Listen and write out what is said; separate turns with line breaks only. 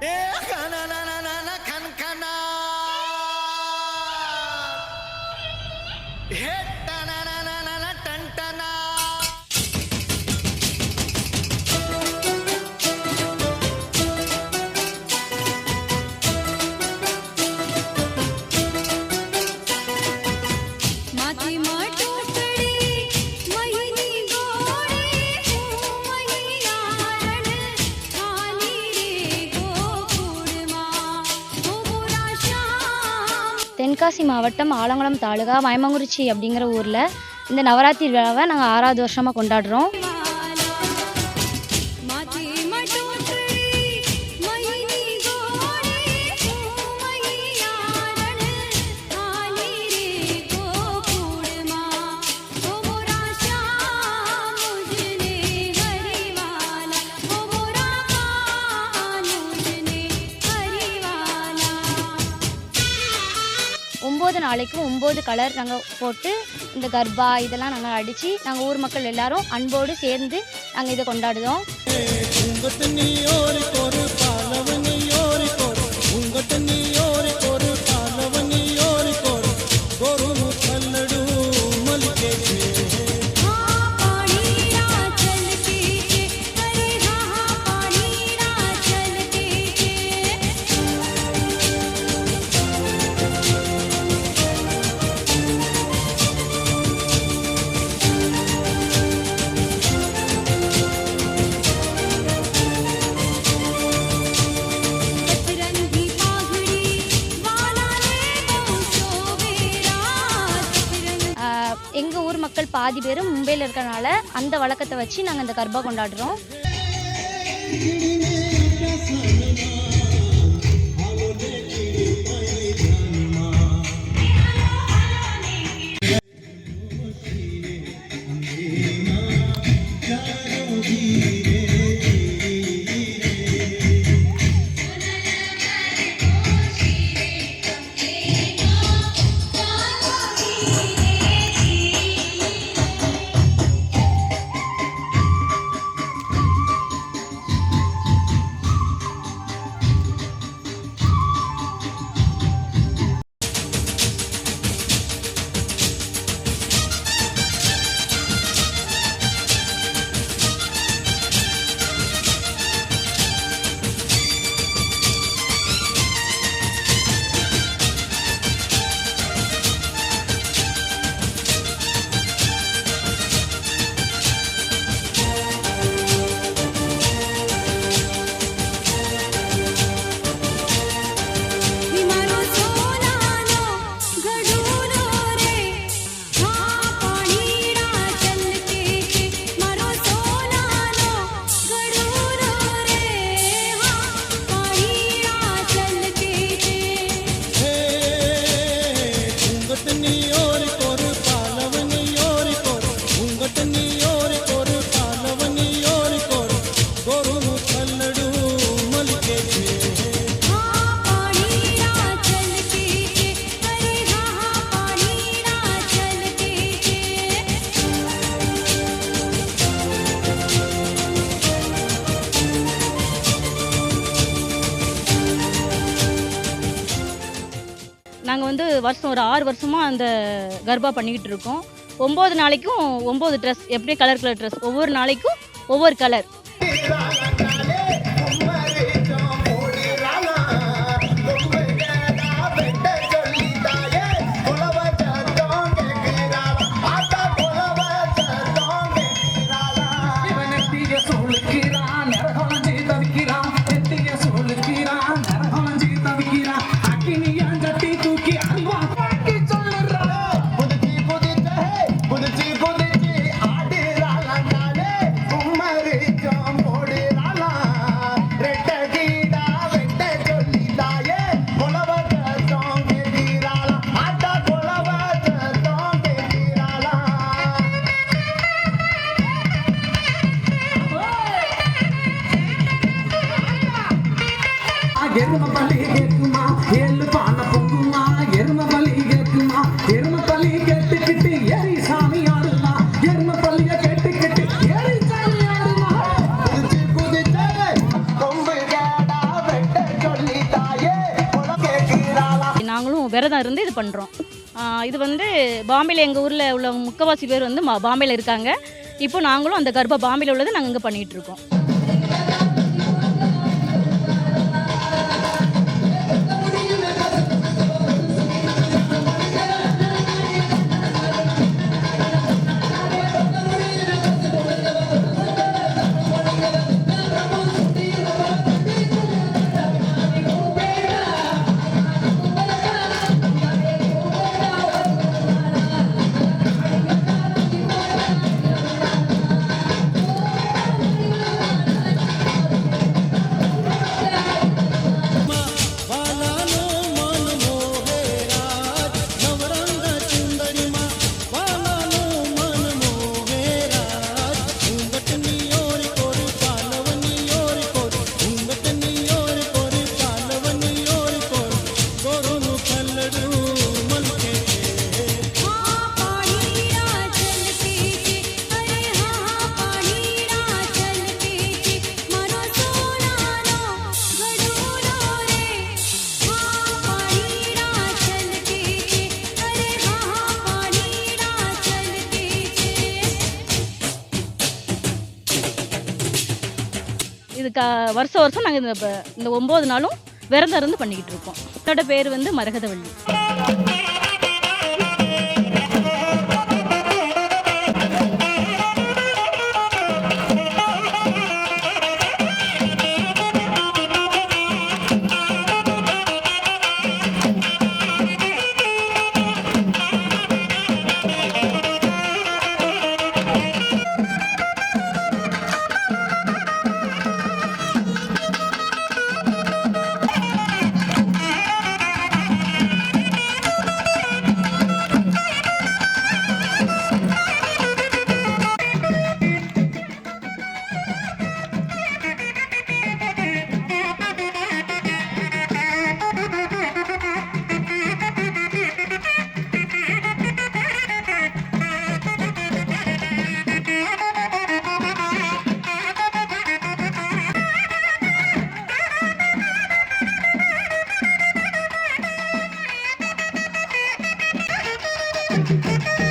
Yeah!
Tenkasi மாவட்டம் ஆலங்குளம் தாலுகா மயமங்குறிச்சி அப்படிங்கிற ஊரில் இந்த நவராத்திரி விழாவை நாங்கள் ஆறாவது வருஷமாக கொண்டாடுறோம். நாளைக்கும் ஒம்பது கலர் நாங்கள் போட்டு இந்த கர்பா இதெல்லாம் நாங்கள் அடித்து நாங்கள் ஊர் மக்கள் எல்லாரும் அன்போடு சேர்ந்து நாங்கள் இதை கொண்டாடுதோம்
உங்கட்டு நீ
மக்கள் பாதி பேரும் மும்பையில் இருக்கறனால அந்த வழக்கத்தை வச்சு நாங்கள் இந்த கர்பா கொண்டாடுறோம்.
நாங்கள் வந்து வருஷம் ஒரு ஆறு வருஷமாக அந்த கர்பா பண்ணிக்கிட்டு இருக்கோம். ஒம்பது நாளைக்கும் ஒம்பது ட்ரெஸ் எப்படியே கலர் கலர் ட்ரெஸ் ஒவ்வொரு நாளைக்கும் ஒவ்வொரு கலர்
நாங்களும் விரதம் இருந்து இது பண்ணுறோம் இது வந்து பாம்பேயில் எங்கள் ஊரில் உள்ள முக்கவாசி பேர் வந்து பாம்பேயில் இருக்காங்க. இப்போ நாங்களும் அந்த கர்ப்பை பாம்பேயில் உள்ளதை நாங்கள் இங்கே பண்ணிகிட்டு இருக்கோம். இது க வருஷம் வருஷம் நாங்கள் இந்த இந்த ஒம்பது நாளும் விரதம் இருந்து பண்ணிக்கிட்டு இருக்கோம். என்னோட பேர் வந்து மரகதவள்ளி. thank you